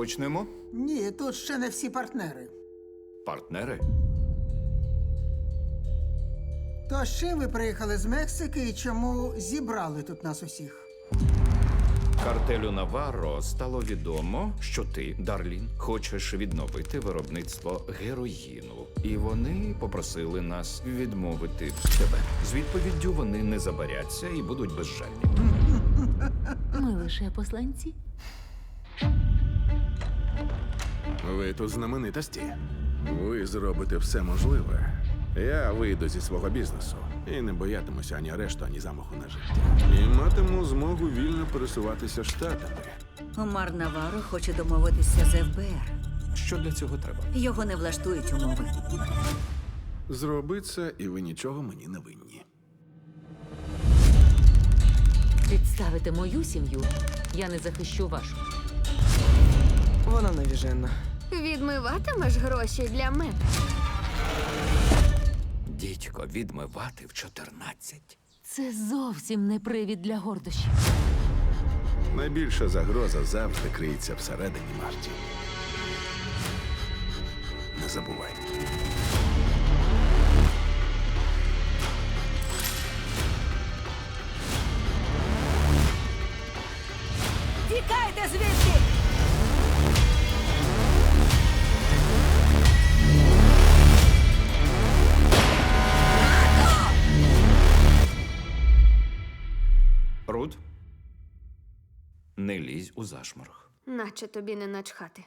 Почнемо. Ні, тут ще не всі партнери. Партнери. То чим ви приїхали з Мексики і чому зібрали тут нас усіх? Картелю Наварро стало відомо, що ти, Дарлін, хочеш відновити виробництво героїну. І вони попросили нас відмовити тебе. З відповіддю вони не забаряться і будуть безжальні. Ми лише посланці. Ви тут знаменитості. Ви зробите все можливе. Я вийду зі свого бізнесу і не боятимуся ані арешту, ані замаху на життя. І матиму змогу вільно пересуватися штатами. Омар Наваро хоче домовитися з ФБР. Що для цього треба? Його не влаштують умови. Зроби це, і ви нічого мені не винні. Підставити мою сім'ю. Я не захищу вашу. Вона навіжена. Відмиватимеш гроші для мене. Дідько, відмивати в 14. Це зовсім не привід для гордощів. Найбільша загроза завжди криється всередині Марті. Не забувай. Тікайте звідси! Руд, не лізь у зашморг. Наче тобі не начхати.